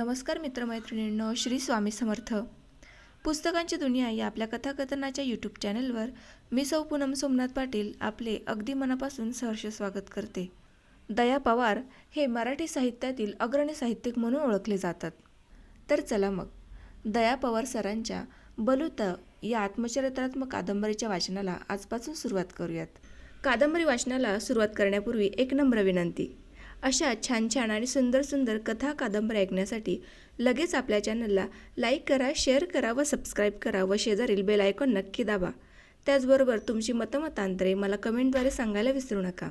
नमस्कार मित्रमैत्रिणींनो श्री स्वामी समर्थ. पुस्तकांची दुनिया या आपल्या कथाकथनाच्या यूट्यूब चॅनलवर मी सौ पूनम सोमनाथ पाटील आपले अगदी मनापासून सहर्ष स्वागत करते. दया पवार हे मराठी साहित्यातील अग्रणी साहित्यिक म्हणून ओळखले जातात. तर चला मग दया पवार सरांच्या बलुत या आत्मचरित्रात्मक कादंबरीच्या वाचनाला आजपासून सुरुवात करूयात. कादंबरी वाचनाला सुरुवात करण्यापूर्वी एक नम्र विनंती. अशा छान छान आणि सुंदर सुंदर कथा कादंबऱ्या ऐकण्यासाठी लगेच आपल्या चॅनलला लाईक करा शेअर करा व सबस्क्राईब करा व शेजारील बेल आयकॉन नक्की दाबा. त्याचबरोबर तुमची मतमतांतरे मला कमेंटद्वारे सांगायला विसरू नका.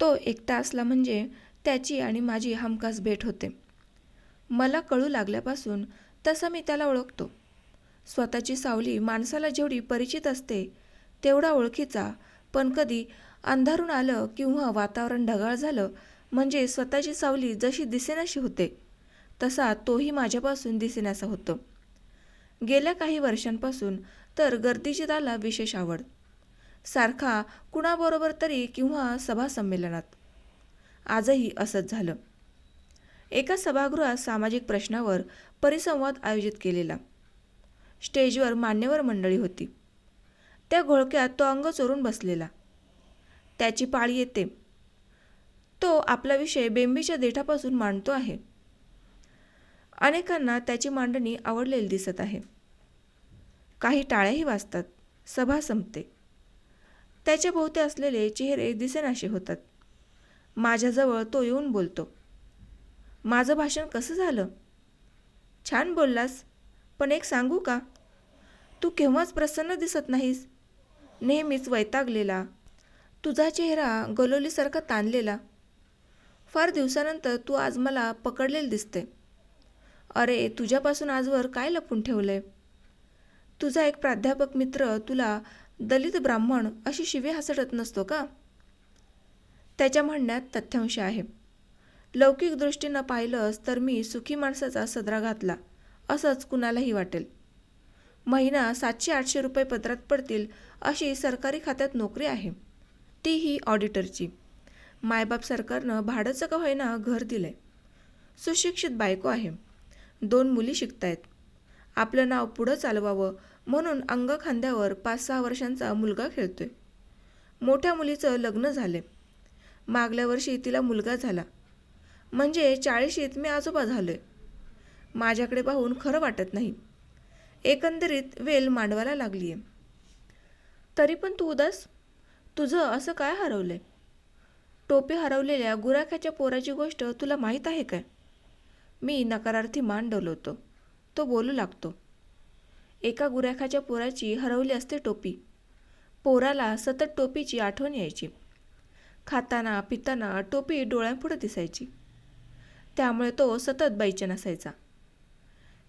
तो एकटा असला म्हणजे त्याची आणि माझी हमखास भेट होते. मला कळू लागल्यापासून तसा मी त्याला ओळखतो. स्वतःची सावली माणसाला जेवढी परिचित असते तेवढा ओळखीचा. पण कधी अंधारून आलं किंवा वातावरण ढगाळ झालं म्हणजे स्वतःची सावली जशी दिसेनाशी होते तसा तोही माझ्यापासून दिसेनासा होतो. गेल्या काही वर्षांपासून तर गर्दीची त्याला विशेष आवड. सारखा कुणाबरोबर तरी किंवा सभा संमेलनात आजही असंच झालं. एका सभागृहात सामाजिक प्रश्नावर परिसंवाद आयोजित केलेला. स्टेजवर मान्यवर मंडळी होती. त्या घोळक्यात तो अंग चोरून बसलेला. त्याची पाळी येते. तो आपला विषय बेंबीच्या देठापासून मांडतो आहे. अनेकांना त्याची मांडणी आवडलेली दिसत आहे. काही टाळ्याही वाजतात. सभा संपते. त्याच्या भोवते असलेले चेहरे दिसेनाशे होतात. माझ्याजवळ तो येऊन बोलतो. माझं भाषण कसं झालं? छान बोललास. पण एक सांगू का? तू केव्हाच प्रसन्न दिसत नाहीस? नेहमीच वैतागलेला. तुझा चेहरा गलोलीसारखा ताणलेला. फार दिवसानंतर तू आज मला पकडलेलं दिसते. अरे तुझ्यापासून आजवर काय लपून ठेवलंय? तुझा एक प्राध्यापक मित्र तुला दलित ब्राह्मण अशी शिवे हसडत नसतो का? त्याच्या म्हणण्यात तथ्यांश आहे. लौकिक दृष्टीनं पाहिलंच तर मी सुखी माणसाचा सदरा घातला असंच कुणालाही वाटेल. महिना सातशे आठशे रुपये पत्रात पडतील अशी सरकारी खात्यात नोकरी आहे. तीही ऑडिटरची. मायबाप सरकारनं भाडंचं का होईना घर दिलंय. सुशिक्षित बायको आहे. दोन मुली शिकतायत. आपलं नाव पुढं चालवावं म्हणून अंग खांद्यावर पाच सहा वर्षांचा मुलगा खेळतोय. मोठ्या मुलीचं लग्न झाले मागल्या वर्षी तिला मुलगा झाला. म्हणजे चाळीशीत मी आजोबा झालोय. माझ्याकडे पाहून खरं वाटत नाही. एकंदरीत वेल मांडवायला लागली आहे तरी पण तू उदास? तुझं असं काय हरवलंय? टोपी हरवलेल्या गुराख्याच्या पोराची गोष्ट तुला माहीत आहे काय? मी नकारार्थी मान डोलवतो तो बोलू लागतो. एका गुराख्याच्या पोराची हरवली असते टोपी. पोराला सतत टोपीची आठवण यायची. खाताना पिताना टोपी डोळ्यांपुढे दिसायची. त्यामुळे तो सतत बैचन असायचा.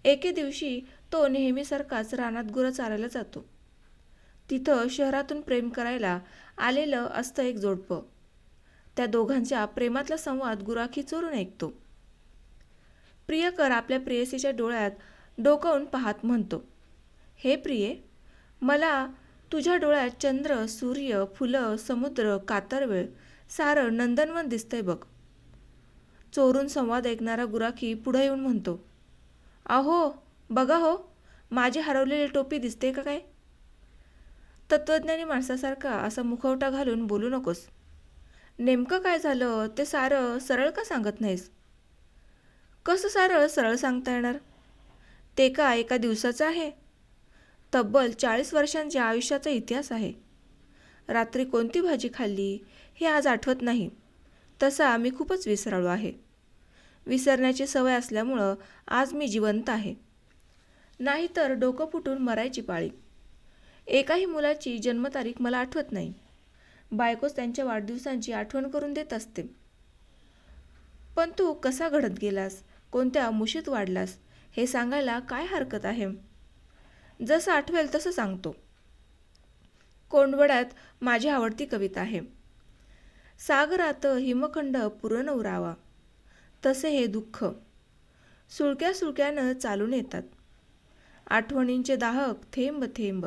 एके दिवशी तो नेहमीसारखाच रानात गुरं चारायला जातो. तिथं शहरातून प्रेम करायला आलेलं असतं एक जोडपं. त्या दोघांच्या प्रेमातला संवाद गुराखी चोरून ऐकतो. प्रियकर आपल्या प्रेयसीच्या डोळ्यात डोकावून पाहत म्हणतो हे प्रिये मला तुझ्या डोळ्यात चंद्र सूर्य फुलं समुद्र कातरवेळ सारं नंदनवन दिसतंय बघ. चोरून संवाद ऐकणारा गुराखी पुढे येऊन म्हणतो अहो बघा हो माझी हरवलेली टोपी दिसते का काय? तत्त्वज्ञानी माणसासारखा असा मुखवटा घालून बोलू नकोस. नेमकं काय झालं ते सारं सरळ का सांगत नाहीस? कसं सारं सरळ सांगता येणार? ते का एका दिवसाचं आहे? तब्बल चाळीस वर्षांच्या आयुष्याचा इतिहास आहे. रात्री कोणती भाजी खाल्ली हे आज आठवत नाही. तसा मी खूपच विसराळू आहे. विसरण्याची सवय असल्यामुळं आज मी जिवंत आहे. नाहीतर डोकं फुटून मरायची पाळी. एकाही मुलाची जन्मतारीख मला आठवत नाही. बायकोच त्यांच्या वाढदिवसांची आठवण करून देत असते. पण तू कसा घडत गेलास? कोणत्या मुशीत वाढलास? हे सांगायला काय हरकत आहे? जसं आठवेल तसं सांगतो. कोंडवड्यात माझी आवडती कविता आहे. सागरात हिमखंड पुरण उरावा तसे हे दुःख. सुळक्या सुळक्यानं चालून येतात. आठवणींचे दाहक थेंब थेंब.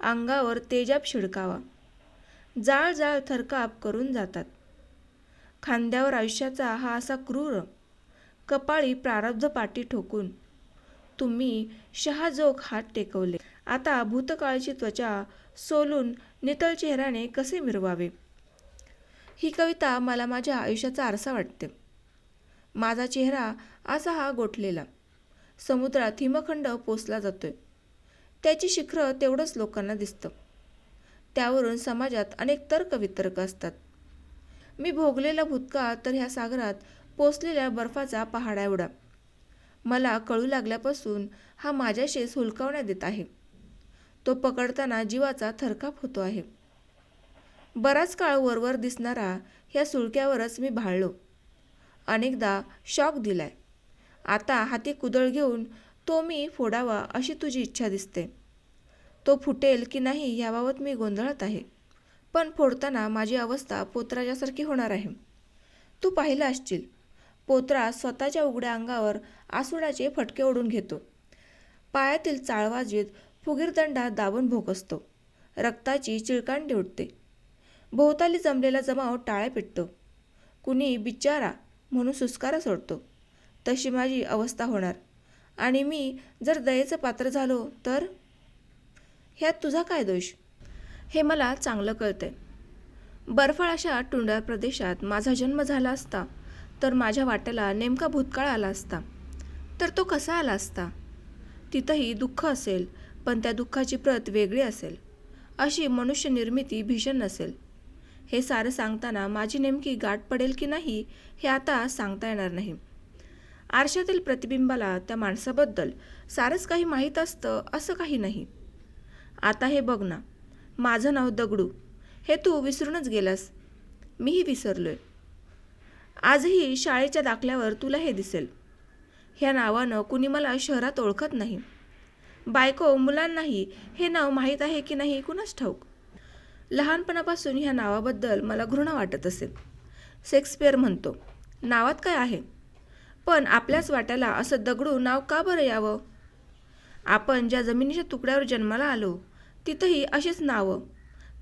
अंगावर तेजाब शिडकावा. जाळ जाळ थरकाप करून जातात. खांद्यावर आयुष्याचा हा असा क्रूर कपाळी प्रारब्ध पाठी ठोकून तुम्ही शहाजोग हात टेकवले. आता भूतकाळची त्वचा सोलून नितळ चेहऱ्याने कसे मिरवावे? ही कविता मला माझ्या आयुष्याचा आरसा वाटते. माझा चेहरा असा हा गोठलेला. समुद्रात हिमखंड पोचला जातोय. त्याची शिखरं तेवढंच लोकांना दिसतं. त्यावरून समाजात अनेक तर्कवितर्क असतात. मी भोगलेला भूतकाळ तर ह्या सागरात पोचलेल्या बर्फाचा पहाडा एवढा मला कळू लागल्यापासून हा माझ्याशीच हुलकावण्यात येत आहे. तो पकडताना जीवाचा थरकाप होतो आहे. बराच काळ वरवर दिसणारा ह्या सुळक्यावरच मी भाळलो. अनेकदा शॉक दिलाय. आता हाती कुदळ घेऊन तो मी फोडावा अशी तुझी इच्छा दिसते. तो फुटेल की नाही याबाबत मी गोंधळत आहे. पण फोडताना माझी अवस्था पोत्राच्यासारखी होणार आहे. तू पाहिलं असशील. पोत्रा स्वतःच्या उघड्या अंगावर आसुडाचे फटके ओढून घेतो. पायातील चाळवाजीत फुगीरदंडा दाबून भोकसतो. रक्ताची चिळकांडी उठते भोवताली जमलेला जमाव टाळ्या पिटतो. कुणी बिचारा म्हणून सुस्कारा सोडतो. तशी माझी अवस्था होणार. आणि मी जर दयेचं पात्र झालो तर? ह्यात तुझा काय दोष? हे मला चांगलं कळतंय. बर्फाळ अशा टुंडाळ प्रदेशात माझा जन्म झाला असता तर माझ्या वाट्याला नेमका भूतकाळ आला असता. तर तो कसा आला असता? तिथंही दुःख असेल पण त्या दुःखाची प्रत वेगळी असेल. अशी मनुष्य निर्मिती भीषण नसेल. हे सारं सांगताना माझी नेमकी गाठ पडेल की नाही हे आता सांगता येणार नाही. आरशातील प्रतिबिंबाला त्या माणसाबद्दल सारंच काही माहीत असतं असं काही नाही. आता हे बघ ना. माझं नाव दगडू. हे तू विसरूनच गेलास. मीही विसरलो आहे आजही शाळेच्या दाखल्यावर तुला हे दिसेल. ह्या नावानं कुणी मला शहरात ओळखत नाही. बायको मुलांनाही हे नाव माहीत आहे की नाही कुणाच ठाऊक? लहानपणापासून ह्या नावाबद्दल मला घृणा वाटत असेल. शेक्सपियर म्हणतो नावात काय आहे? पण आपल्याच वाट्याला असं दगडू नाव का बरं यावं? आपण ज्या जमिनीच्या तुकड्यावर जन्माला आलो तिथंही अशीच नावं.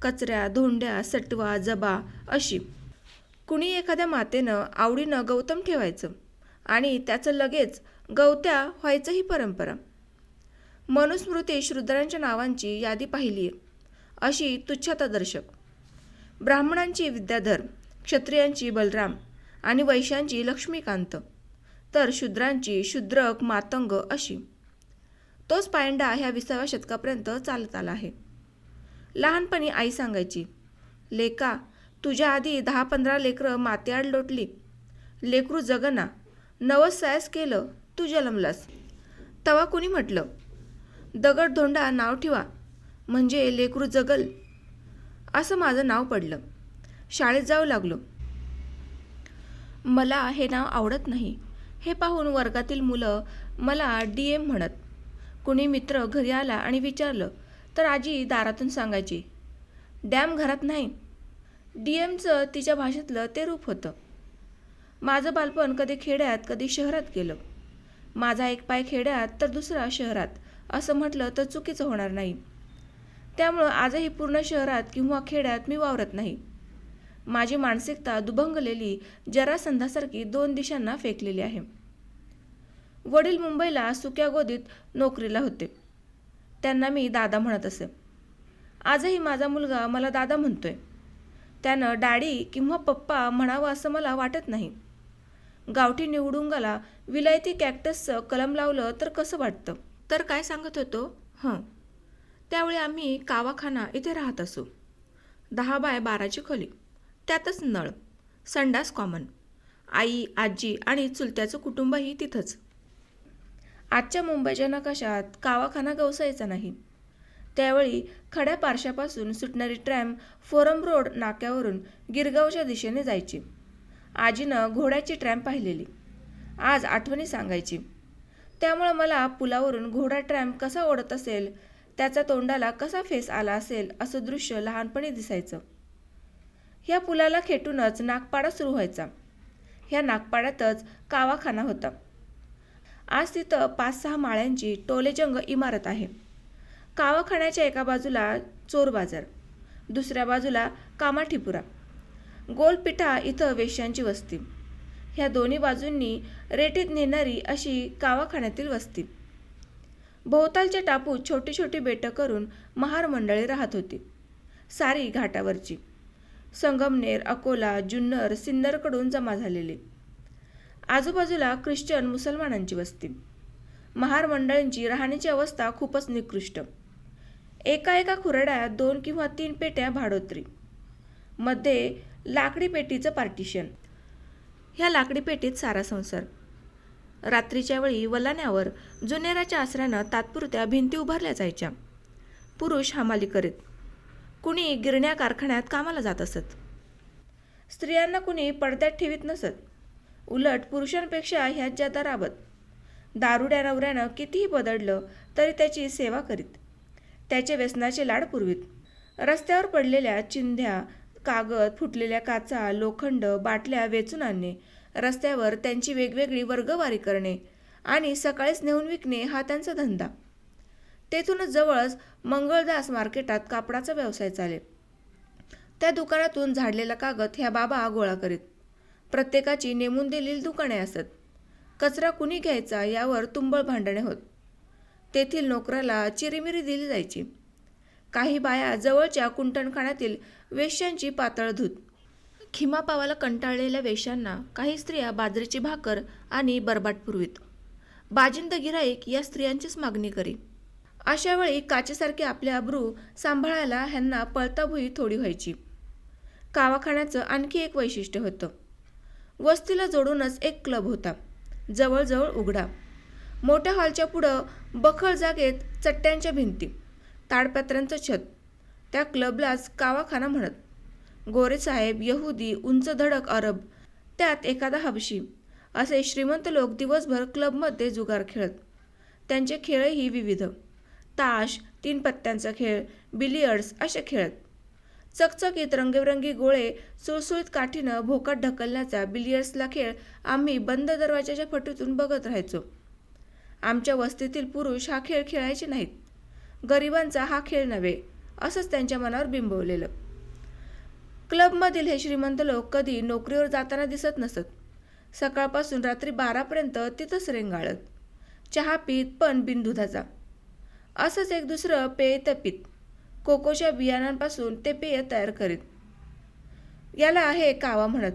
कचऱ्या धोंड्या सटवा जबा अशी. कुणी एखाद्या मातेनं आवडीनं गौतम ठेवायचं आणि त्याचं लगेच गवत्या व्हायचं ही परंपरा. मनुस्मृती शूद्रांच्या नावांची यादी पाहिली आहे अशी तुच्छतादर्शक ब्राह्मणांची विद्याधर क्षत्रियांची बलराम आणि वैश्यांची लक्ष्मीकांत. तर शूद्रांची शूद्रक मातंग अशी. तोच पायंडा ह्या विसाव्या शतकापर्यंत चालत आला आहे. लहानपणी आई सांगायची लेका तुझ्या आधी दहा पंधरा लेकरं मातेआड लोटली. लेकरू जगना नवस सायस केलं तू जन्मलास. तवा कुणी म्हटलं दगड धोंडा नाव ठेवा म्हणजे लेकरू जगल. असं माझं नाव पडलं. शाळेत जाऊ लागलो. मला हे नाव आवडत नाही. हे पाहून वर्गातील मुलं मला डी एम म्हणत. कुणी मित्र घरी आला आणि विचारलं तर आजी दारातून सांगायची. डॅम घरात नाही. डी एमचं तिच्या भाषेतलं ते रूप होतं. माझं बालपण कधी खेड्यात कधी शहरात गेलं. माझा एक पाय खेड्यात तर दुसरा शहरात. असं म्हटलं तर चुकीचं होणार नाही. त्यामुळं आजही पूर्ण शहरात किंवा खेड्यात मी वावरत नाही. माझी मानसिकता दुभंगलेली जरासंधासारखी दोन दिशांना फेकलेली आहे. वडील मुंबईला सुक्या गोदीत नोकरीला होते. त्यांना मी दादा म्हणत असे. आजही माझा मुलगा मला दादा म्हणतोय. त्यानं डॅडी किंवा पप्पा म्हणावं असं मला वाटत नाही. गावठी निवडुंगाला विलायती कॅक्टसचं कलम लावलं तर कसं वाटतं तर काय सांगत होतो? हं. त्यावेळी आम्ही कावाखाना इथे राहत असू. दहा बाय बाराची खोली. त्यातच नळ संडास कॉमन आई आजी आणि चुलत्याचं कुटुंबही तिथंच. आजच्या मुंबईच्या नकाशात कावाखाना गवसायचा नाही. त्यावेळी खड्या पारशापासून सुटणारी ट्रॅम फोरम रोड नाक्यावरून गिरगावच्या दिशेने जायची. आजीनं घोड्याची ट्रॅम पाहिलेली. आज आठवणी सांगायची. त्यामुळं मला पुलावरून घोडा ट्रॅम कसा ओढत असेल त्याचा तोंडाला कसा फेस आला असेल असं दृश्य लहानपणी दिसायचं. ह्या पुलाला खेटूनच नागपाडा सुरू व्हायचा. ह्या नागपाड्यातच कावाखाना होता. आज तिथं पाच सहा माळ्यांची टोलेजंग इमारत आहे. कावाखान्याच्या एका बाजूला चोर बाजार दुसऱ्या बाजूला कामाठीपुरा गोलपिठा इथं वेश्यांची वस्ती. ह्या दोन्ही बाजूंनी रेटीत नेणारी अशी कावाखाण्यातील वस्ती. भोवतालच्या टापूत छोटी छोटी बेटं करून महार मंडळी राहत होती. सारी घाटावरची. संगमनेर अकोला जुन्नर सिन्नरकडून जमा झालेली. आजूबाजूला ख्रिश्चन मुसलमानांची वस्ती. महार मंडळींची राहण्याची अवस्था खूपच निकृष्ट. एका एका खुराड्यात दोन किंवा तीन पेट्या भाडोत्री. मध्ये लाकडी पेटीचं पार्टिशन. ह्या लाकडी पेटीत सारा संसार. रात्रीच्या वेळी वलाण्यावर जुनेराच्या आसऱ्यानं तात्पुरत्या भिंती उभारल्या जायच्या. पुरुष हमाली करीत कुणी गिरण्या कारखान्यात कामाला जात असत. स्त्रियांना कुणी पडद्यात ठेवीत नसत. उलट पुरुषांपेक्षा ह्यात ज्यादा राबत दारुड्या नवऱ्यानं कितीही बदडलं तरी त्याची सेवा करीत. त्याचे व्यसनाचे लाड पुरवीत. रस्त्यावर पडलेल्या चिंध्या कागद फुटलेल्या काचा लोखंड बाटल्या वेचून आणणे रस्त्यावर त्यांची वेगवेगळी वर्गवारी करणे आणि सकाळीच नेऊन विकणे हा त्यांचा धंदा. तेथूनच जवळच मंगळदास मार्केटात कापडाचा व्यवसाय चाले. त्या दुकानातून झाडलेला कागद ह्या बाबा गोळा करीत. प्रत्येकाची नेमून दिलेली दुकाने असत. कचरा कुणी घ्यायचा यावर तुंबळ भांडणे होत. तेथील नोकराला चिरीमिरी दिली जायची. काही बाया जवळच्या कुंटणखाण्यातील वेश्यांची पातळ धूत. खिमापावाला कंटाळलेल्या वेश्यांना काही स्त्रिया बाजरीची भाकर आणि बरबाट पुरवीत. बाजिंद गिराईक या स्त्रियांचीच मागणी करी. अशा वेळी काचेसारखे आपले अब्रू सांभाळायला ह्यांना पळताभुई थोडी व्हायची. कावाखान्याचं आणखी एक वैशिष्ट्य होतं. वस्तीला जोडूनच एक क्लब होता. जवळजवळ उघडा. मोठ्या हॉलच्या पुढं बखळ जागेत चट्ट्यांच्या भिंती ताडपत्र्यांचं छत. त्या क्लबलाच कावाखाना म्हणत. गोरेसाहेब यहुदी उंच धडक अरब त्यात एखादा हबशी असे श्रीमंत लोक दिवसभर क्लबमध्ये जुगार खेळत. त्यांचे खेळही विविध. ताश तीन पत्त्यांचा खेळ बिलियर्ड्स असे खेळत. चकचकीत रंगेबरंगी गोळे सुळसुळीत काठीनं भोकात ढकलण्याचा बिलियर्ड्सला खेळ आम्ही बंद दरवाजाच्या फटीतून बघत राहायचो. आमच्या वस्तीतील पुरुष हा खेळ खेळायचे नाहीत. गरिबांचा हा खेळ नव्हे असंच त्यांच्या मनावर बिंबवलेलं. क्लबमधील हे श्रीमंत लोक कधी नोकरीवर जाताना दिसत नसत. सकाळपासून रात्री बारापर्यंत तिथंच रेंगाळत. चहा पीत पण बिनदुधाचा. असंच एक दुसरं पेय तपीत कोकोच्या बियाणांपासून ते पेय तयार करीत. याला हे कावा म्हणत.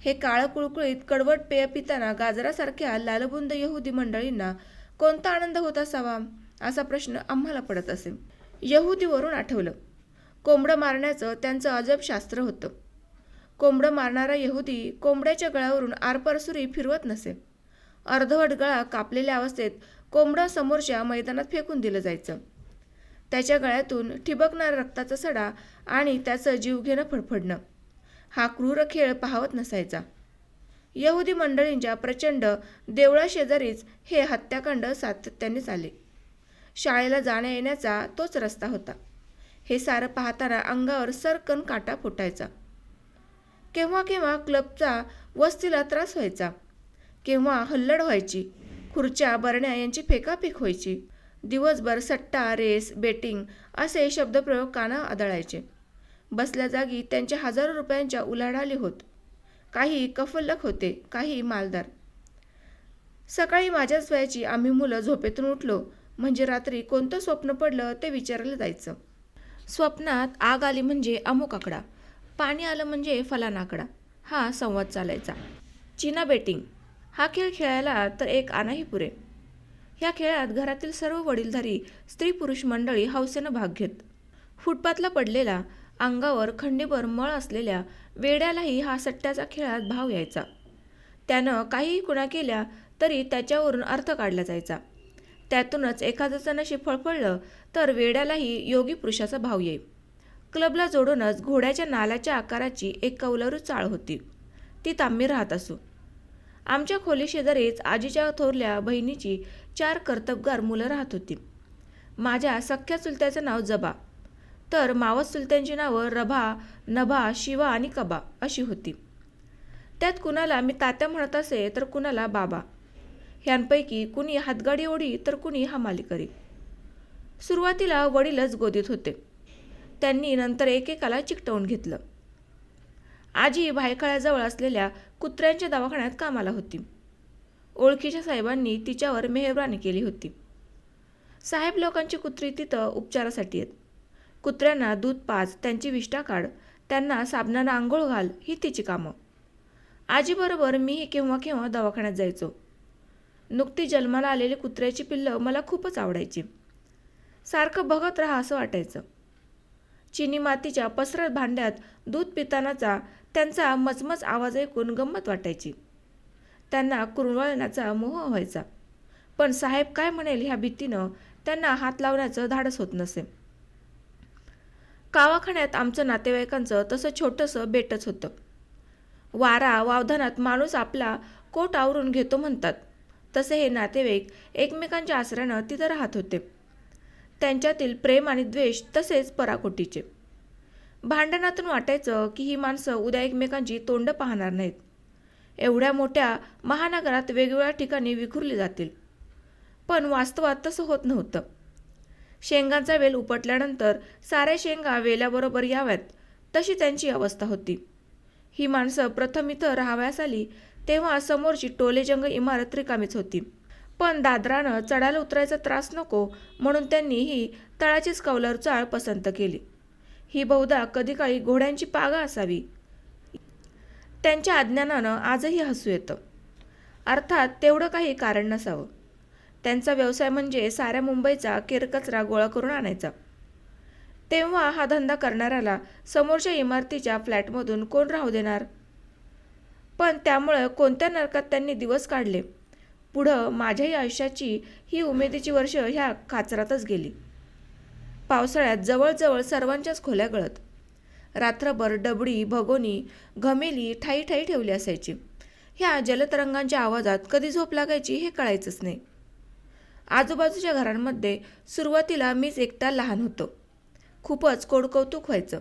हे काळं कुळकुळीत कडवट पेय पिताना गाजरासारख्या लालबुंद यहुदी मंडळींना कोणता आनंद होत असावा? असा प्रश्न आम्हाला पडत असे. यहुदीवरून आठवलं. कोंबडं मारण्याचं त्यांचं अजब शास्त्र होतं. कोंबडं मारणारा यहुदी कोंबड्याच्या गळावरून आरपारसुरी फिरवत नसे. अर्धवट गळा कापलेल्या अवस्थेत कोंबडं समोरच्या मैदानात फेकून दिलं जायचं. त्याच्या गळ्यातून ठिबकणारा रक्ताचा सडा आणि त्याचं जीवघेणं फडफडणं. हा क्रूर खेळ पाहवत नसायचा. यहुदी मंडळींच्या प्रचंड देवळाशेजारीच हे हत्याकांड सातत्याने चाले शाळेला जाण्या येण्याचा तोच रस्ता होता. हे सारं पाहताना अंगावर सरकन काटा फुटायचा. केव्हा केव्हा क्लबचा वस्तीला त्रास व्हायचा. केव्हा हल्लड व्हायची. खुर्च्या बरण्या यांची फेकाफेक व्हायची. दिवसभर सट्टा रेस बेटिंग असे शब्दप्रयोग काना आदळायचे. बसल्या जागी त्यांच्या हजारो रुपयांच्या उलाढाली होत. काही कफल्लक होते काही मालदार. सकाळी माझ्याच वयाची आम्ही मुलं झोपेतून उठलो. म्हणजे रात्री कोणतं स्वप्न पडलं ते विचारलं जायचं. स्वप्नात आग आली म्हणजे अमुक आकडा. पाणी आलं म्हणजे फलाना आकडा. हा संवाद चालायचा. चिना बेटिंग. हा खेळ खेळायला तर एक आणाही पुरे. ह्या खेळात घरातील सर्व वडीलधारी स्त्री पुरुष मंडळी हौसेनं भाग घेत. फुटपाथला पडलेला अंगावर खंडीभर मळ असलेल्या वेड्यालाही हा सट्ट्याचा खेळात भाव यायचा. त्यानं काहीही कुणा केल्या तरी त्याच्यावरून अर्थ काढला जायचा. त्यातूनच एखाद्याचं नशीब फळफळलं तर वेड्यालाही योगी पुरुषाचा भाव येई क्लबला जोडूनच घोड्याच्या नालाच्या आकाराची एक कौलारू चाळ होती. ती तांबी राहत असू. आमच्या खोली शेजारीच आजीच्या थोरल्या बहिणीची चार कर्तबगार मुलं राहत होती. माझ्या सख्ख्या चुलत्याचं नाव जबा. तर मावस चुलत्यांची नावं रभा नभा शिवा आणि कबा अशी होती. त्यात कुणाला मी तात्या म्हणत असे तर कुणाला बाबा. ह्यांपैकी कुणी हातगाडी ओढी तर कुणी हमाली करी सुरुवातीला वडीलच गोदीत होते. त्यांनी नंतर एकेकाला चिकटवून घेतलं. आजी भायखळ्याजवळ असलेल्या कुत्र्यांच्या दवाखान्यात कामाला होती. ओळखीच्या साहेबांनी तिच्यावर मेहरबानी केली होती. साहेब लोकांची कुत्री तिथं उपचारासाठी आहेत. कुत्र्यांना दूध पाज त्यांची विष्ठा काढ त्यांना साबणानं आंघोळ घाल ही तिची कामं. आजीबरोबर मीही केव्हा केव्हा दवाखान्यात जायचो. नुकती जन्माला आलेली कुत्र्याची पिल्लं मला खूपच आवडायची. सारखं बघत राहा असं वाटायचं. चिनी मातीच्या पसरत भांड्यात दूध पितानाचा त्यांचा मचमच आवाज ऐकून गंमत वाटायची. त्यांना कुरवळण्याचा मोह व्हायचा. पण साहेब काय म्हणेल ह्या भीतीनं त्यांना हात लावण्याचं धाडस होत नसे. कावाखान्यात आमचं नातेवाईकांचं तसं छोटंसं बेटच होतं. वारा वावधानात माणूस आपला कोट आवरून घेतो म्हणतात. तसे हे नातेवाईक एकमेकांच्या आसऱ्यानं तिथं राहत होते. त्यांच्यातील प्रेम आणि द्वेष तसेच पराकोटीचे. भांडणातून वाटायचं की ही माणसं उद्या एकमेकांची तोंड पाहणार नाहीत. एवढ्या मोठ्या महानगरात वेगवेगळ्या ठिकाणी विखुरली जातील. पण वास्तवात तसं होत नव्हतं. शेंगांचा वेल उपटल्यानंतर साऱ्या शेंगा वेल्याबरोबर याव्यात तशी त्यांची अवस्था होती. ही माणसं प्रथम इथं राहावयास आली तेव्हा समोरची टोलेजंग इमारत रिकामीच होती. पण दादरानं चढायला उतरायचा त्रास नको म्हणून त्यांनी ही तळाचीच कौलर चाळ पसंत केली. ही बहुधा कधी काळी घोड्यांची पागा असावी? त्यांच्या अज्ञानानं आजही हसू येतं. अर्थात तेवढं काही कारण नसावं. त्यांचा व्यवसाय म्हणजे साऱ्या मुंबईचा केरकचरा गोळा करून आणायचा. तेव्हा हा धंदा करणाऱ्याला समोरच्या इमारतीच्या फ्लॅटमधून कोण राहू देणार? पण त्यामुळं कोणत्या नरकात त्यांनी दिवस काढले? पुढं माझ्याही आयुष्याची ही उमेदीची वर्ष ह्या काचरातच गेली. पावसाळ्यात जवळजवळ सर्वांच्याच खोल्या गळत. रात्रभर डबडी भगोनी घमेली ठाई ठाई ठेवली असायची. ह्या जलतरंगांच्या आवाजात कधी झोप लागायची हे कळायचंच नाही. आजूबाजूच्या घरांमध्ये सुरुवातीला मीच एकटा लहान होतो. खूपच कोडकौतुक व्हायचं.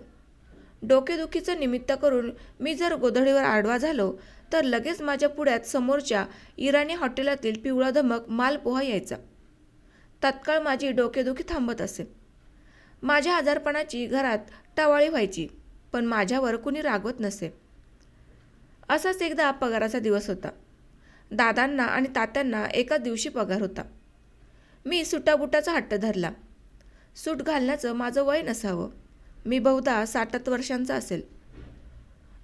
डोकेदुखीचं निमित्त करून मी जर गोधडीवर आडवा झालो तर लगेच माझ्या पुढ्यात समोरच्या इराणी हॉटेलातील पिवळा धमक मालपोहा यायचा. तत्काळ माझी डोकेदुखी थांबत असेल माझ्या आजारपणाची घरात टावाळी व्हायची पण माझ्यावर कुणी रागवत नसे. असाच एकदा पगाराचा दिवस होता. दादांना आणि तात्यांना एका दिवशी पगार होता. मी सुटाबुटाचा हट्ट धरला. सूट घालण्याचं माझं वय नसावं. मी बहुधा साठात वर्षांचा असेल.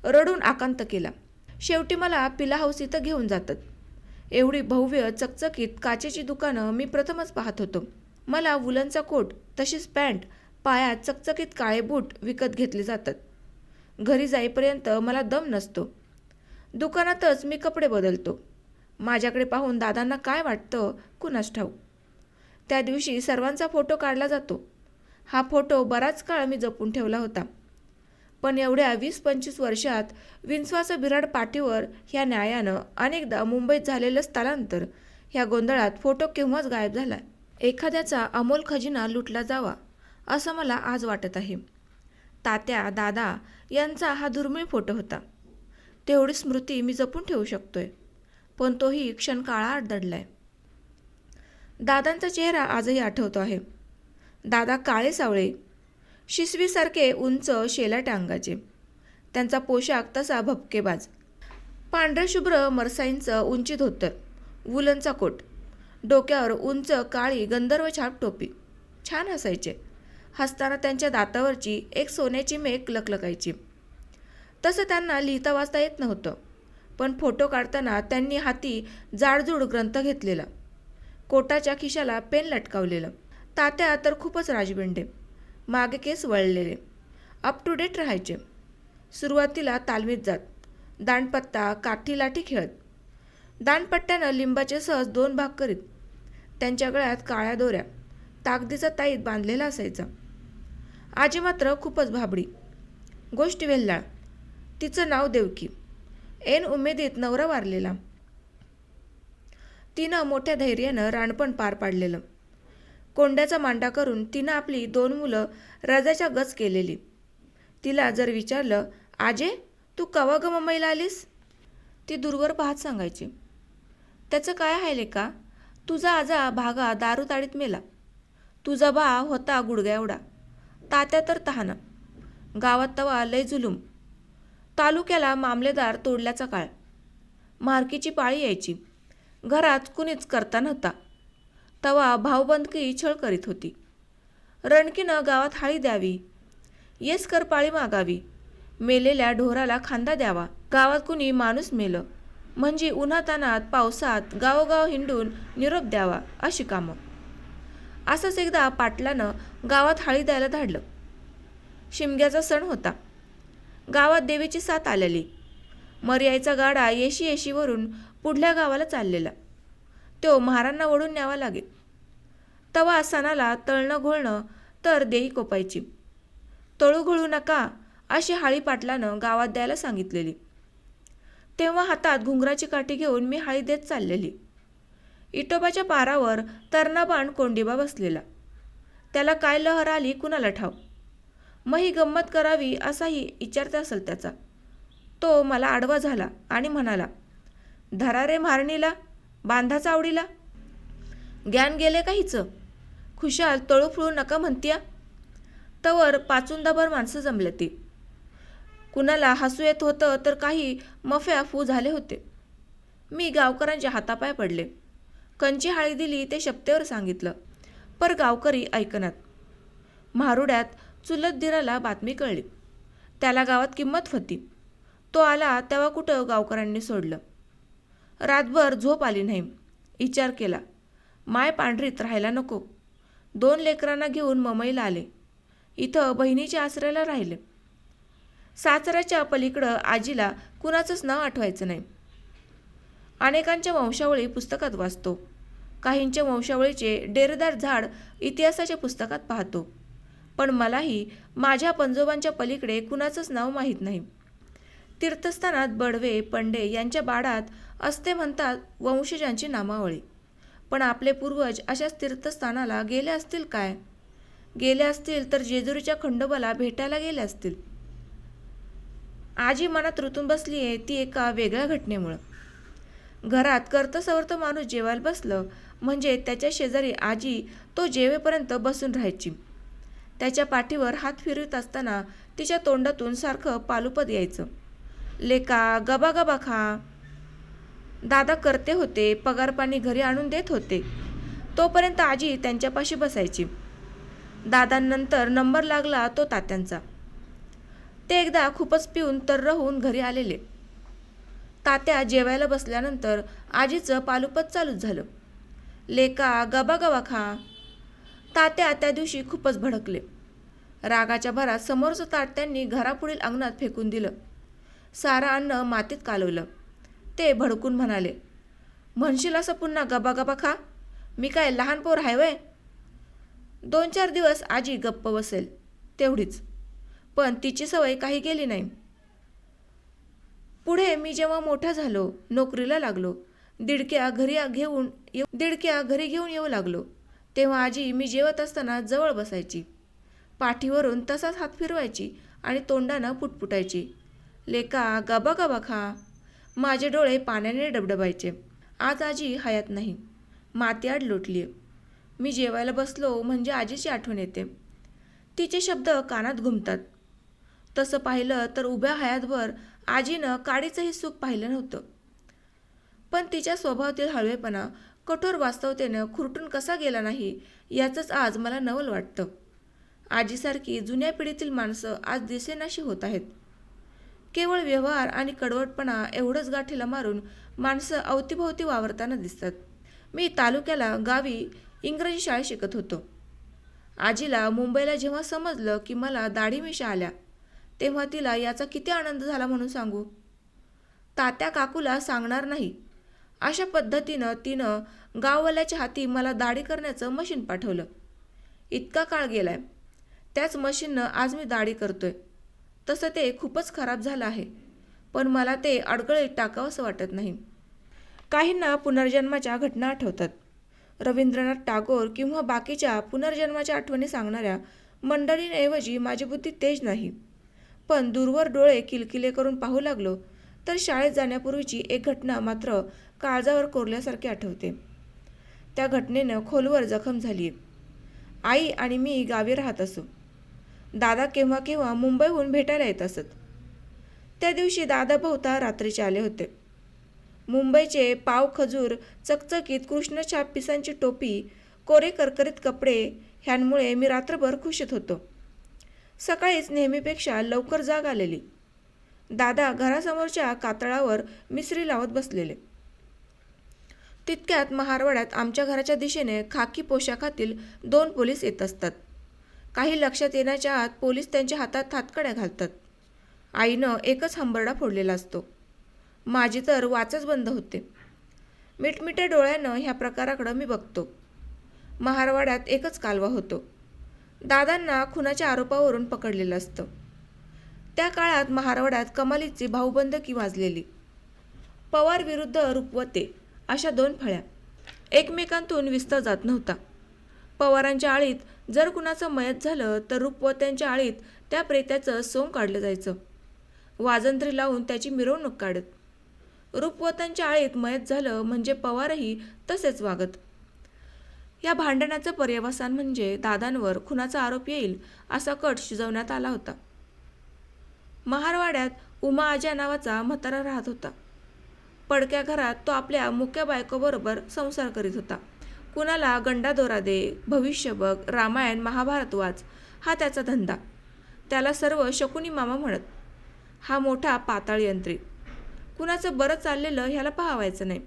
रडून आकांत केला. शेवटी मला पिला हाऊस इथं घेऊन जातात. एवढी भव्य चकचकीत काचेची दुकानं मी प्रथमच पाहत होतो. मला वुलनचा कोट तशीच पॅन्ट पायात चकचकीत काळे बूट विकत घेतले जातात. घरी जाईपर्यंत मला दम नसतो. दुकानातच मी कपडे बदलतो. माझ्याकडे पाहून दादांना काय वाटतं कुणास ठाऊ त्या दिवशी सर्वांचा फोटो काढला जातो. हा फोटो बराच काळ मी जपून ठेवला होता. पण एवढ्या वीस पंचवीस वर्षात विंचवाचं बिराड पाठीवर ह्या न्यायानं अनेकदा मुंबईत झालेलं स्थलांतर ह्या गोंधळात फोटो केव्हाच गायब झाला. एखाद्याचा अमोल खजिना लुटला जावा. असं मला आज वाटत आहे. तात्या दादा यांचा हा दुर्मिळ फोटो होता. तेवढी स्मृती मी जपून ठेवू शकतोय पण तोही क्षण काळात दडलाय. दादांचा चेहरा आजही आठवतो आहे. दादा काळे सावळे शिसवीसारखे उंच शेलाट्या अंगाचे. त्यांचा पोशाख तसा भपकेबाज. पांढरशुभ्र मरसाईंचं उंची धोतर वुलनचा कोट. डोक्यावर उंच काळी गंधर्व छाप टोपी. छान हसायचे हसताना त्यांच्या दातावरची एक सोन्याची मेक लकलकायची तसं त्यांना लिहिता वाचता येत नव्हतं पण फोटो काढताना त्यांनी हाती जाडजूड ग्रंथ घेतलेला. कोटाच्या खिशाला पेन लटकावलेलं. तात्या तर खूपच राजबिंडे. मागे केस वळलेले. अप टू डेट राहायचे. सुरुवातीला तालमीत जात. दांडपत्ता काठी लाठी खेळत. दांडपट्ट्यानं लिंबाचे सहज दोन भाग करीत. त्यांच्या गळ्यात काळ्या दोऱ्या. ताकदीचा ताईत बांधलेला असायचा. आजी मात्र खूपच भाबडी. गोष्ट वेल्लाळ तिचं नाव देवकी. ऐन उमेदीत नवरा वारलेला. तिनं मोठ्या धैर्यानं रानपण पार पाडलेलं. कोंड्याचा मांडा करून तिनं आपली दोन मुलं रजाच्या गच केलेली. तिला जर विचारलं आजे तू कवा ग मुंबईला आलीस? ती दूरवर पाहत सांगायची. त्याचं काय आहे का? तुझा आजा भागा दारू ताडीत मेला. तुझा बा होता गुडघ्या एवढा. तात्या तर तहाना. गावात तवा लय जुलूम. तालुक्याला मामलेदार तोडल्याचा काळ. मारकीची पाळी यायची. घरात कुणीच करता नव्हता. तवा भाऊबंदकी छळ करीत होती. रणकीनं गावात हाळी द्यावी. येसकर पाळी मागावी. मेलेल्या ढोराला खांदा द्यावा. गावात कुणी माणूस मेलं. म्हणजे उन्हातानात पावसात गावोगाव हिंडून निरोप द्यावा अशी कामं. असंच एकदा पाटलानं गावात हाळी द्यायला धाडलं. शिमग्याचा सण होता. गावात देवीची साथ आलेली. मर्याईचा गाडा येशी येशीवरून पुढल्या गावाला चाललेला. तो महारांना ओढून न्यावा लागे. तवा सणाला तळणं घोळणं तर देही कोपायची. तळू घोळू नका अशी हाळी पाटलानं गावात द्यायला सांगितलेली. तेव्हा हातात घुंगराची काठी घेऊन मी हाळी देत चाललेली. इटोबाच्या पारावर तरणाबाण कोंडिबा बसलेला. त्याला काय लहर आली कुणाला ठाव? मग ही गंमत करावी असाही विचारता असेल त्याचा. तो मला आडवा झाला आणि म्हणाला धरा रे मारणीला बांधा चावडीला ज्ञान गेले का हिचं? खुशाल तळूफुळू नका म्हणत्या. तवर पाचुंदाभर माणसं जमले ती. कुणाला हसू येत होतं तर काही मफ्या फू झाले होते. मी गावकऱ्यांच्या हातापाय पडले. कंची हाळी दिली ते शपतेवर सांगितलं. पर गावकरी ऐकनात. म्हारुड्यात चुलत दिराला बातमी कळली. त्याला गावात किंमत होती. तो आला तेव्हा कुठं गावकऱ्यांनी सोडलं. रातभर झोप आली नाही. विचार केला. माय पांढरीत राहायला नको. दोन लेकरांना घेऊन ममईला आले. इथं बहिणीच्या आसऱ्याला राहिले. सासऱ्याच्या पलीकडं आजीला कुणाचंच नाव आठवायचं नाही. अनेकांच्या वंशावळी पुस्तकात वाचतो. काहींच्या वंशावळीचे डेरदार झाड इतिहासाच्या पुस्तकात पाहतो. पण मलाही माझ्या पंजोबांच्या पलीकडे कुणाचंच नाव माहीत नाही. तीर्थस्थानात बडवे पंडे यांच्या बाडात असते म्हणतात वंशजांची नामावळी. पण आपले पूर्वज अशाच तीर्थस्थानाला गेले असतील काय? गेले असतील तर जेजुरीच्या खंडोबाला भेटायला गेले असतील? आजी मनात रुतून बसली आहे ती एका वेगळ्या घटनेमुळं. घरात कर्तसवर्त माणूस जेवायला बसलं म्हणजे त्याच्या शेजारी आजी तो जेवेपर्यंत बसून राहायची. त्याच्या पाठीवर हात फिरवीत असताना तिच्या तोंडातून सारखं पालुपद यायचं. लेका गबा गबा खा. दादा करते होते पगार पाणी घरी आणून देत होते. तोपर्यंत आजी त्यांच्यापाशी बसायची. दादांनंतर नंबर लागला तो तात्यांचा. ते एकदा खूपच पिऊन तर राहून घरी आलेले. तात्या जेवायला बसल्यानंतर आजीचं पालुपत चालूच झालं. लेका गबा गबा खा. तात्या त्या दिवशी खूपच भडकले. रागाच्या भरात समोरचं ताट त्यांनी घरापुढील अंगणात फेकून दिलं. सारं अन्न मातीत कालवलं. ते भडकून म्हणाले म्हणशील असं पुन्हा गबा गबा खा? मी काय लहान पोर आहे वय? दोन चार दिवस आजी गप्प बसेल तेवढीच. पण तिची सवय काही गेली नाही. पुढे मी जेव्हा मोठा झालो नोकरीला लागलो. दिडक्या घरी घेऊन येऊ दिडक्या घरी घेऊन येऊ लागलो. तेव्हा आजी मी जेवत असताना जवळ बसायची. पाठीवरून तसाच हात फिरवायची आणि तोंडानं पुटपुटायची. लेका गबा गबा खा. माझे डोळे पाण्याने डबडबायचे. आज आजी हयात नाही. माती आड लोटली मी जेवायला बसलो म्हणजे आजीची आठवण येते. तिचे शब्द कानात घुमतात. तसं पाहिलं तर उभ्या हयातभर आजीनं काडीचंही सुख पाहिलं नव्हतं. पण तिच्या स्वभावातील हळवेपणा कठोर वास्तवतेनं खुरटून कसा गेला नाही याचंच आज मला नवल वाटतं. आजीसारखी जुन्या पिढीतील माणसं आज दिसेनाशी होत आहेत. केवळ व्यवहार आणि कडवटपणा एवढंच गाठीला मारून माणसं अवतीभोवती वावरताना दिसतात. मी तालुक्याला गावी इंग्रजी शाळेत शिकत होतो. आजीला मुंबईला जेव्हा समजलं की मला दाढीमिशा आल्या तेव्हा तिला याचा किती आनंद झाला म्हणून सांगू? तात्या काकूला सांगणार नाही. अशा पद्धतीनं तिनं गाववाल्याच्या हाती मला दाढी करण्याचं मशीन पाठवलं. इतका काळ गेलाय. त्याच मशीननं आज मी दाढी करतोय. तसं ते खूपच खराब झालं आहे. पण मला ते अडगळीत टाकावंसं वाटत नाही. काहींना पुनर्जन्माच्या घटना आठवतात. रवींद्रनाथ टागोर किंवा बाकीच्या पुनर्जन्माच्या आठवणी सांगणाऱ्या मंडळींऐवजी माझी बुद्धी तेज नाही. पण दूरवर डोळे किलकिले करून पाहू लागलो तर शाळेत जाण्यापूर्वीची एक घटना मात्र काळजावर कोरल्यासारखी आठवते. त्या घटनेनं खोलवर जखम झाली आई आणि मी गावी राहत असू. दादा केव्हा केव्हा मुंबईहून भेटायला येत असत. त्या दिवशी दादा भोवता रात्रीचे आले होते. मुंबईचे पाव खजूर चकचकीत कृष्णछाप पिसांची टोपी कोरे करकरीत कपडे ह्यांमुळे मी रात्रभर खुशीत होतो. सकाळीच नेहमीपेक्षा लवकर जाग आलेली. दादा घरासमोरच्या कातळावर मिसरी लावत बसलेले. तितक्यात महारवाड्यात आमच्या घराच्या दिशेने खाकी पोशाखातील दोन पोलीस येत असतात. काही लक्षात येण्याच्या आत पोलीस त्यांच्या हातात हातकड्या घालतात. आईनं एकच हंबरडा फोडलेला असतो. माझी तर वाचच बंद होते. मिटमिट्या डोळ्यानं ह्या प्रकाराकडं मी बघतो. महारवाड्यात एकच कालवा होतो. दादांना खुनाच्या आरोपावरून पकडलेलं असतं. त्या काळात महारवाड्यात कमालीची भाऊबंदकी वाजलेली. पवार विरुद्ध रुपवते अशा दोन फळ्या. एकमेकांतून विस्तार जात नव्हता. पवारांच्या आळीत जर कुणाचं मयत झालं तर रुपवत्यांच्या आळीत त्या प्रेत्याचं सोंग काढलं जायचं. वाजंत्री लावून त्याची मिरवणूक काढत. रूपवतांच्या आळीत मयत झालं म्हणजे पवारही तसेच वागत. या भांडणाचं पर्यवसान म्हणजे दादांवर खुनाचा आरोप येईल असा कट शिजवण्यात आला होता. महारवाड्यात उमा आजा नावाचा म्हातारा राहत होता. पडक्या घरात तो आपल्या मुक्या बायकोबरोबर संसार करीत होता. कुणाला गंडादोरा दे भविष्य बघ रामायण महाभारत वाच हा त्याचा धंदा. त्याला सर्व शकुनी मामा म्हणत हा मोठा पाताळ यंत्री. कुणाचं बरं चाललेलं ह्याला पाहावायचं नाही.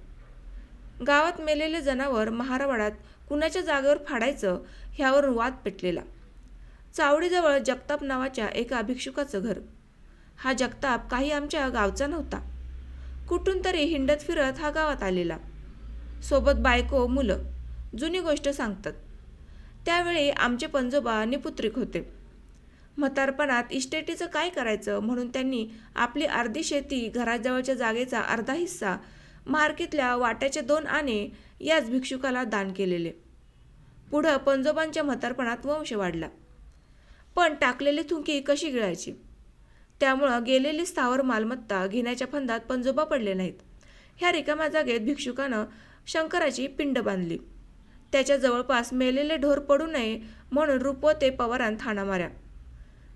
गावात मेलेले जनावर महारवाड्यात कुणाच्या जागेवर फाडायचं ह्यावरून वाद पेटलेला. चावडीजवळ जगताप नावाच्या एका भिक्षुकाचं घर. हा जगताप काही आमच्या गावचा नव्हता. कुठून तरी हिंडत फिरत हा गावात आलेला. सोबत बायको मुलं जुनी गोष्ट सांगतात. त्यावेळी आमचे पंजोबा निपुत्रिक होते. म्हातारपणात इस्टेटीचं काय करायचं म्हणून त्यांनी आपली अर्धी शेती घराजवळच्या जागेचा अर्धा हिस्सा मार्केटल्या वाट्याचे दोन आणे याच भिक्षुकाला दान केलेले. पुढं पंजोबांच्या म्हातारपणात वंश वाढला. पण टाकलेली थुंकी कशी गिळायची? त्यामुळं गेलेली स्थावर मालमत्ता घेण्याच्या फंदात पंजोबा पडले नाहीत. ह्या रिकाम्या जागेत भिक्षुकानं शंकराची पिंड बांधली. त्याच्या जवळपास मेलेले ढोर पडू नये म्हणून रुपवते पवारान ठाणा माऱ्या.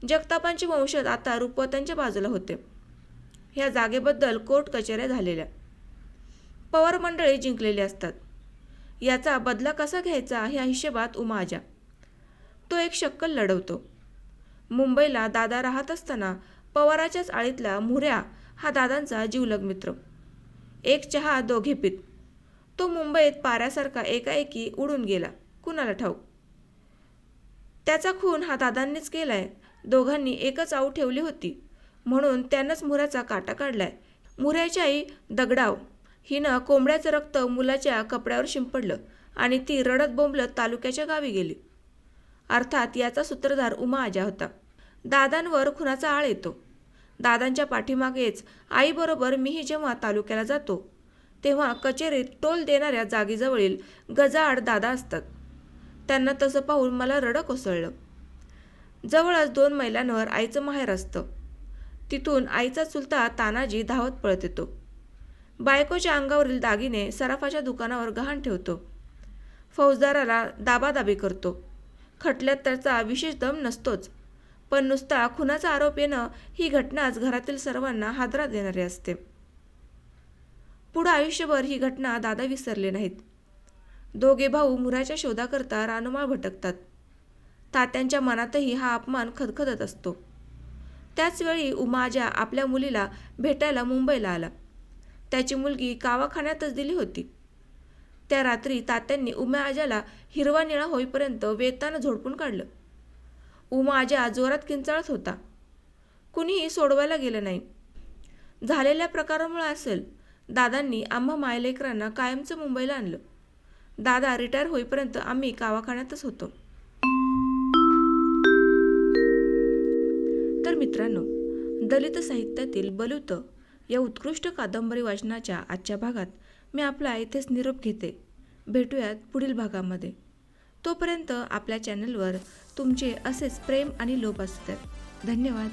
जगतापांचे वंशज आता रुपवतांच्या बाजूला होते. ह्या जागेबद्दल कोर्ट कचेऱ्या झालेल्या. पवार मंडळी जिंकलेली असतात. याचा बदला कसा घ्यायचा ह्या हिशेबात उमाजा. तो एक शक्कल लढवतो. मुंबईला दादा राहत असताना पवाराच्याच आळीतला मुऱ्या हा दादांचा जीवलग मित्र एक चहा दोघे पित. तो मुंबईत पाऱ्यासारखा एकाएकी उडून गेला. कुणाला ठाऊक? त्याचा खून हा दादांनीच केलाय. दोघांनी एकच आऊ ठेवली होती. म्हणून त्यानंच मुऱ्याचा काटा काढलाय. मुऱ्याची आई दगडाव हिनं कोंबड्याचं रक्त मुलाच्या कपड्यावर शिंपडलं आणि ती रडत बोंबलत तालुक्याच्या गावी गेली. अर्थात याचा सूत्रधार उमा आजा होता. दादांवर खुनाचा आळ येतो. दादांच्या पाठीमागेच आईबरोबर मीही जेव्हा तालुक्याला जातो तेव्हा कचेरीत टोल देणाऱ्या जागेजवळील गजाआड दादा असतात. त्यांना तसं पाहून मला रडं कोसळलं जवळच दोन मैलांवर आईचं माहेर असतं. तिथून आईचा चुलता तानाजी धावत पळत येतो. बायकोच्या अंगावरील दागिने सराफाच्या दुकानावर गहाण ठेवतो. फौजदाराला दाबादाबी करतो. खटल्यात त्याचा विशेष दम नसतोच पण नुसता खुनाचा आरोप येणं ही घटनाच घरातील सर्वांना हादरा देणारी असते. पुढं आयुष्यभर ही घटना दादा विसरले नाहीत. दोघे भाऊ मुराच्या शोधाकरता रानुमाळ भटकतात. तात्यांच्या मनातही हा अपमान खदखदत असतो. त्याचवेळी उमाजा आपल्या मुलीला भेटायला मुंबईला आला. त्याची मुलगी कावाखान्यातच दिली होती. त्या रात्री तात्यांनी उमा आजाला हिरवा निळा होईपर्यंत वेतानं झोडपून काढलं. उमा आजा जोरात किंचाळत होता. कुणीही सोडवायला गेलं नाही. झालेल्या प्रकारामुळे असेल दादांनी आम्हा मायलेकरांना कायमचं मुंबईला आणलं. दादा रिटायर होईपर्यंत आम्ही कावाखान्यातच होतो. तर मित्रांनो दलित साहित्यातील बलुतं या उत्कृष्ट कादंबरी वाचनाच्या आजच्या भागात मी आपला इथेच निरोप घेते. भेटूयात पुढील भागामध्ये. तोपर्यंत आपल्या चॅनलवर तुमचे असेच प्रेम आणि लोप असतात. धन्यवाद.